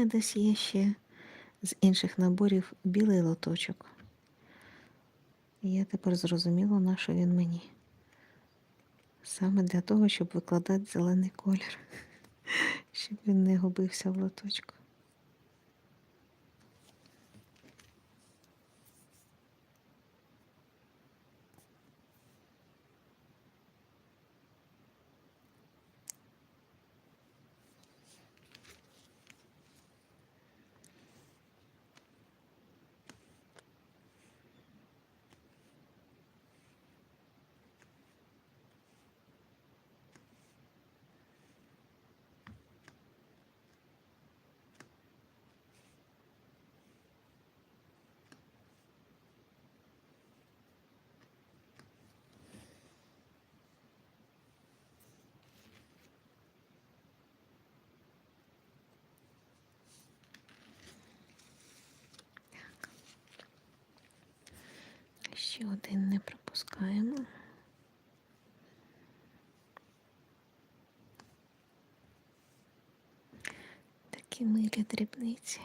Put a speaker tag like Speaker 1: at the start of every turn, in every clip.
Speaker 1: мене десь є ще з інших наборів білий лоточок. І я тепер зрозуміла, на що він мені. Саме для того, щоб викладати зелений колір, щоб він не губився в лоточку. Ще один не пропускаємо. Такі милі дрібниці.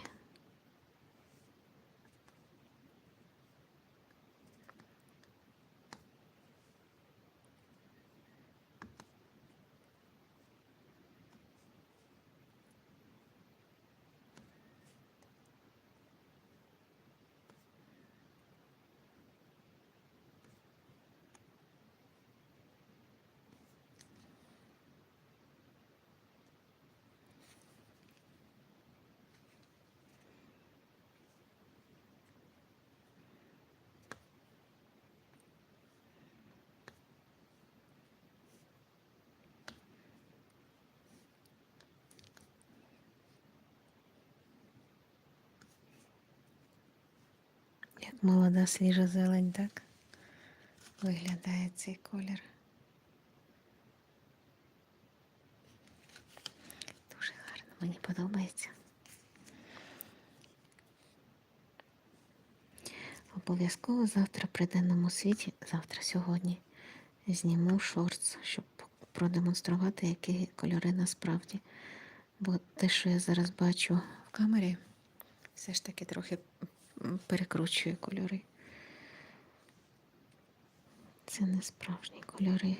Speaker 1: Молода свіжа зелень, так виглядає цей колір. Дуже гарно, мені подобається. Обов'язково завтра при денному світі, завтра сьогодні, зніму шортс, щоб продемонструвати, які кольори насправді. Бо те, що я зараз бачу в камері, все ж таки трохи перекручує кольори. Це не справжні кольори.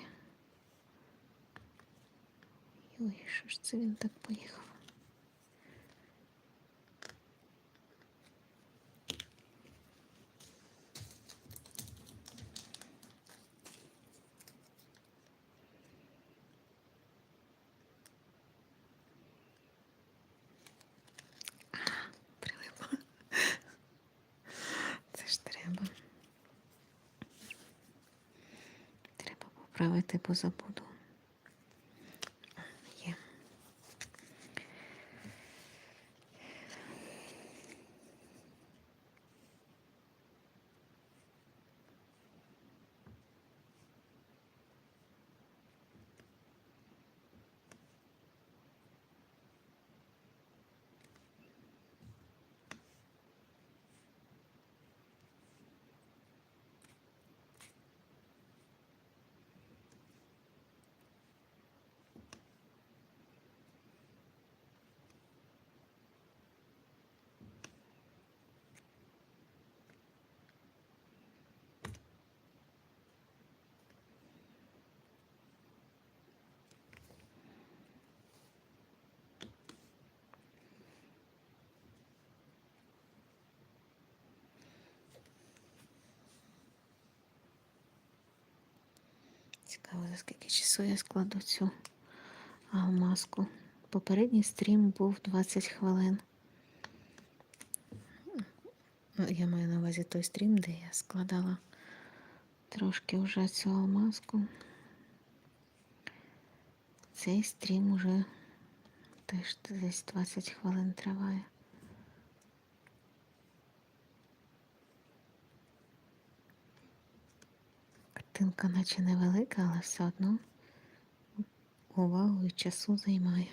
Speaker 1: Ой, що ж це він так поїхав? Прилипла. Це ж треба. Треба поправити, бо забуду. Є. Цікаво, за скільки часу я складу цю алмазку. Попередній стрім був 20 хвилин. Ну, Я маю на увазі той стрім, де я складала трошки вже цю алмазку. Цей стрім уже теж десь 20 хвилин триває. Картинка наче невелика, але все одно увагу і часу займає.